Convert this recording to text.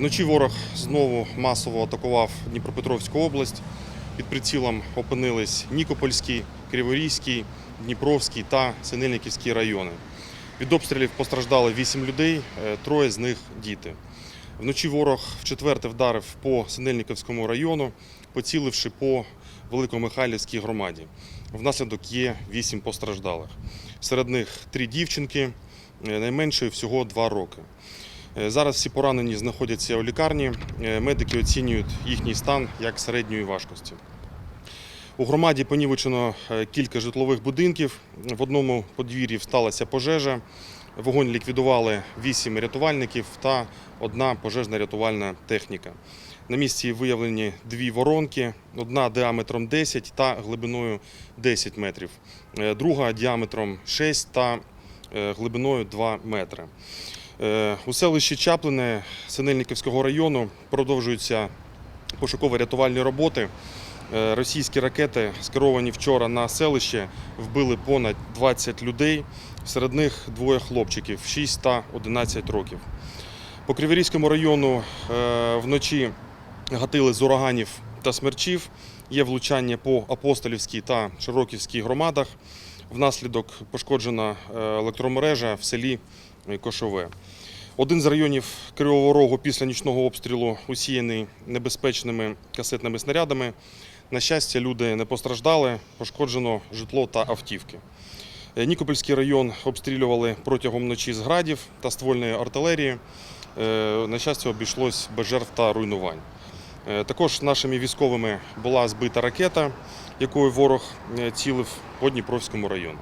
Вночі ворог знову масово атакував Дніпропетровську область. Під прицілом опинились Нікопольський, Криворізький, Дніпровський та Синельниківський райони. Від обстрілів постраждали 8 людей, е, троє з них діти. Вночі ворог вчетверте вдарив по Синельниківському району, поціливши по Великомихайлівській громаді. Внаслідок є 8 постраждалих. Серед них три дівчинки, е, найменшої всього 2 роки. Е, Зараз всі поранені знаходяться у лікарні. Е, Медики оцінюють їхній стан як середньої важкості. У громаді понівечено е, кілька житлових будинків. В одному подвір'ї сталася пожежа. Вогонь ліквідували вісім рятувальників та одна пожежна рятувальна техніка. На місці виявлені дві воронки, одна діаметром 10 та глибиною 10 метрів, друга діаметром 6 та глибиною 2 метри. Е, У селищі Чаплине Синельниківського району продовжуються пошуково-рятувальні роботи. Е, Російські ракети, скеровані вчора на селище, вбили понад 20 людей. Серед них двоє хлопчиків 6 та 11 років. По Криворізькому району е, вночі гатили з ураганів та смерчів. Є влучання по Апостолівській та Широківській громадах. Внаслідок пошкоджена е, електромережа в селі Кошове. Один з районів Кривого Рогу після нічного обстрілу усіяний небезпечними касетними снарядами. На щастя, люди не постраждали, пошкоджено житло та автівки. Е, Нікопольський район обстрілювали протягом ночі з градів та ствольної артилерії. Е, На щастя, обійшлось без жертв та руйнувань. Е, Також нашими військовими була збита ракета, якою ворог е, цілив по Дніпровському району.